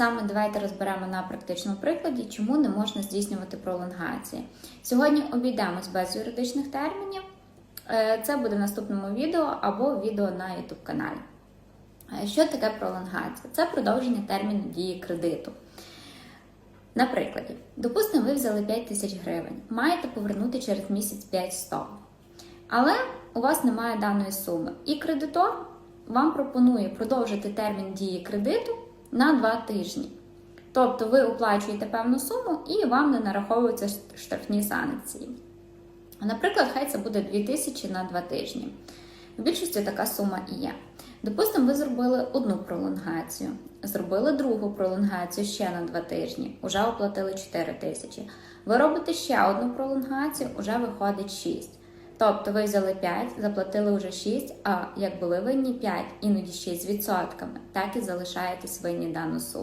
саме давайте розберемо на практичному прикладі, чому не можна здійснювати пролонгації. Сьогодні обійдемось без юридичних термінів. Е, Це буде в наступному відео або відео на YouTube каналі. Е, Що таке пролонгація? Це продовження терміну дії кредиту. На прикладі, допустимо, ви взяли 5 тисяч гривень, маєте повернути через місяць 500. Але у вас немає даної суми. І кредитор вам пропонує продовжити термін дії кредиту на 2 тижні. Тобто ви оплачуєте певну суму і вам не нараховуються штрафні санкції. Наприклад, хай це буде 2000 на 2 тижні. В більшості така сума і є. Допустимо, ви зробили одну пролонгацію, зробили другу пролонгацію ще на 2 тижні, вже оплатили 4 тисячі. Ви робите ще одну пролонгацію, вже виходить 6. Тобто ви взяли 5, заплатили вже 6, а як були винні 5, іноді 6 з відсотками, так і залишаєтесь винні дану суму.